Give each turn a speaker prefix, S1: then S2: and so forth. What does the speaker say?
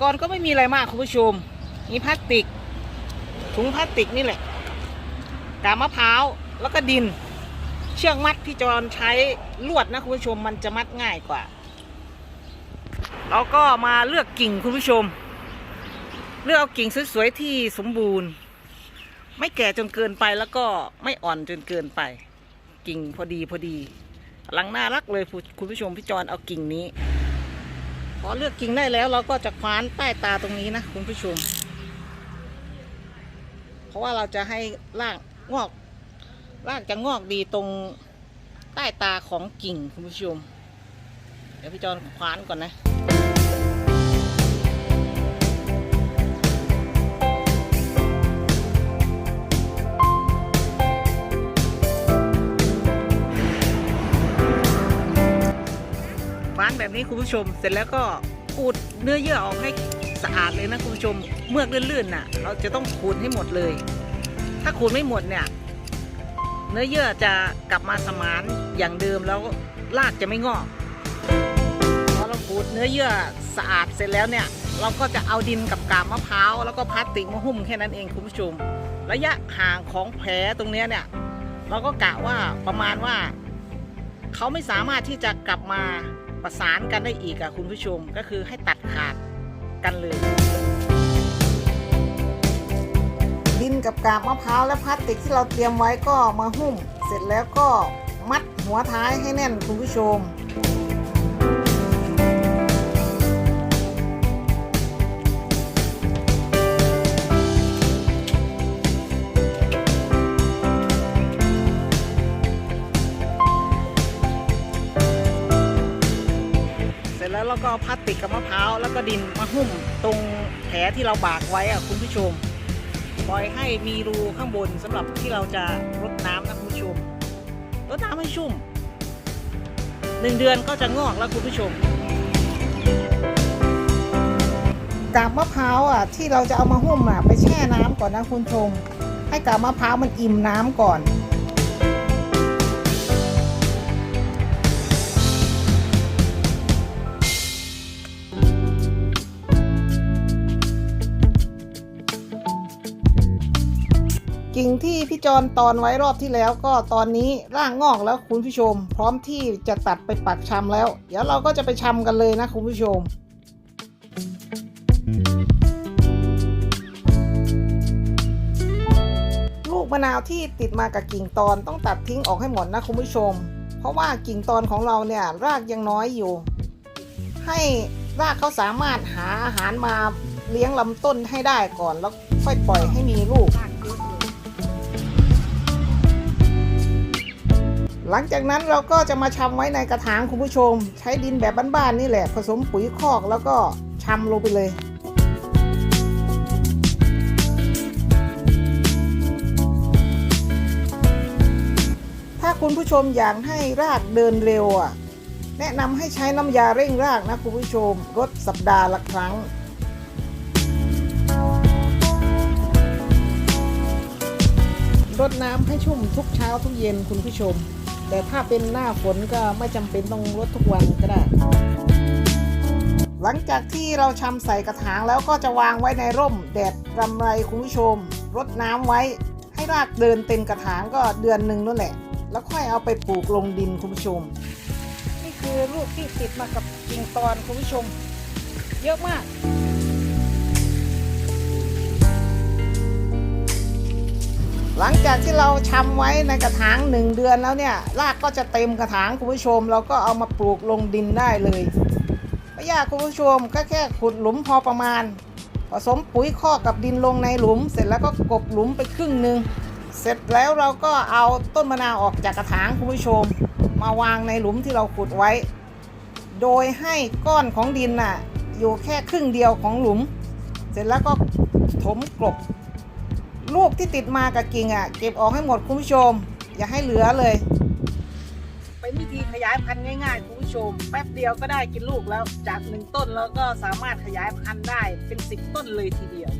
S1: กรณ์ก็ไม่มีอะไรมากคุณผู้ชมมีพลาสติก ถุงพลาสติกนี่แหละกามะพร้าวแล้วก็ดิน เชือกมัดพี่จอนใช้ลวดนะคุณผู้ชมมันจะมัดง่ายกว่าเราก็มาเลือกกิ่งคุณผู้ชม เลือกเอากิ่งสวยๆที่สมบูรณ์ ไม่แก่จนเกินไปแล้วก็ไม่อ่อนจนเกินไป กิ่งพอดีพอดีกำลังน่ารักเลยคุณผู้ชมพี่จอนเอากิ่งนี้ พอเลือกกิ่งได้แล้วเราก็จะคว้านใต้ตาตรงนี้นะคุณผู้ชม เพราะว่าเราจะให้รากงอกรากจะงอกดีตรงใต้ตาของกิ่งคุณผู้ชม เดี๋ยวพี่จอนคว้านก่อนนะ นี้คุณผู้ชม เสร็จแล้วก็ขูดเนื้อเยื่อออกให้สะอาดเลยนะคุณผู้ชม เมือกลื่นๆน่ะ เราจะต้องขูดให้หมดเลย ถ้าขูดไม่หมดเนี่ย เนื้อเยื่อจะกลับมาสมานอย่างเดิมแล้วรากจะไม่งอกพอเราขูดเนื้อเยื่อสะอาดเสร็จแล้วเนี่ยเราก็จะเอาดินกับกาบมะพร้าวแล้วก็พลาสติกมาหุ้มแค่นั้นเองคุณผู้ชม ระยะห่างของแผลตรงนี้เนี่ยเราก็กะว่าประมาณว่า เขาไม่สามารถที่จะกลับมา ประสานกันได้อีกอะคุณผู้ชมก็คือให้ตัดขาดกันเลย ดินกับกาบมะพร้าวและพลาสติกที่เราเตรียมไว้ก็มาหุ้ม เสร็จแล้วก็มัดหัวท้ายให้แน่นคุณผู้ชม แล้วเราก็พลาสติกกับมะพร้าวแล้วก็ดินมาหุ้มตรงแผลที่เราบากไว้อะคุณผู้ชม ปล่อยให้มีรูข้างบนสำหรับที่เราจะรดน้ำนะคุณผู้ชมรดน้ำให้ชุ่มหนึ่งเดือนก็จะงอกแล้วคุณผู้ชมกาบมะพร้าวอะที่เราจะเอามาหุ้มอะไปแช่น้ำก่อนนะคุณชม ให้กาบมะพร้าวมันอิ่มน้ำก่อน กิ่งที่พี่จอนตอนไว้รอบที่แล้วก็ตอนนี้ร่างงอกแล้วคุณผู้ชม พร้อมที่จะตัดไปปักชำแล้ว เดี๋ยวเราก็จะไปชำกันเลยนะคุณผู้ชมลูกมะนาวที่ติดมากับกิ่งตอนต้องตัดทิ้งออกให้หมดนะคุณผู้ชม เพราะว่ากิ่งตอนของเราเนี่ยรากยังน้อยอยู่ ให้รากเขาสามารถหาอาหารมาเลี้ยงลำต้นให้ได้ก่อนแล้วค่อยปล่อยให้มีลูก หลังจากนั้นเราก็จะมาชำไว้ในกระถางคุณผู้ชม ใช้ดินแบบบ้านๆนี่แหละ ผสมปุ๋ยคอกแล้วก็ชำลงไปเลยถ้าคุณผู้ชมอยากให้รากเดินเร็วอะ แนะนำให้ใช้น้ำยาเร่งรากนะคุณผู้ชมรดสัปดาห์ละครั้ง รดน้ำให้ชุ่มทุกเช้าทุกเย็นคุณผู้ชม แต่ถ้าเป็นหน้าฝนก็ไม่จำเป็นต้องรดทุกวันก็ได้ หลังจากที่เราชำใส่กระถางแล้วก็จะวางไว้ในร่ม แดดรำไรคุณผู้ชม รดน้ำไว้ ให้รากเดินเต็มกระถางก็เดือนหนึ่งนั่นแหละ แล้วค่อยเอาไปปลูกลงดินคุณผู้ชม นี่คือลูกที่ติดมากับกิ่งตอนคุณผู้ชม เยอะมาก หลังจากที่เราชำไว้ในกระถางหนึ่งเดือนแล้วเนี่ยรากก็จะเต็มกระถางคุณผู้ชม เราก็เอามาปลูกลงดินได้เลยไม่ยากคุณผู้ชมก็แค่ขุดหลุมพอประมาณ ผสมปุ๋ยคอกกับดินลงในหลุม เสร็จแล้วก็กบหลุมไปครึ่งหนึ่งเสร็จแล้วเราก็เอาต้นมะนาวออกจากกระถางคุณผู้ชม มาวางในหลุมที่เราขุดไว้ โดยให้ก้อนของดินน่ะอยู่แค่ครึ่งเดียวของหลุม เสร็จแล้วก็ถมกลบ ลูกที่ติดมากับกิ่งอะ เก็บออกให้หมดคุณผู้ชม อย่าให้เหลือเลย เป็นวิธีขยายพันธุ์ง่ายๆคุณผู้ชม แป๊บเดียวก็ได้กินลูกแล้วจากหนึ่งต้นแล้วก็สามารถขยายพันธุ์ได้เป็นสิบต้นเลยทีเดียว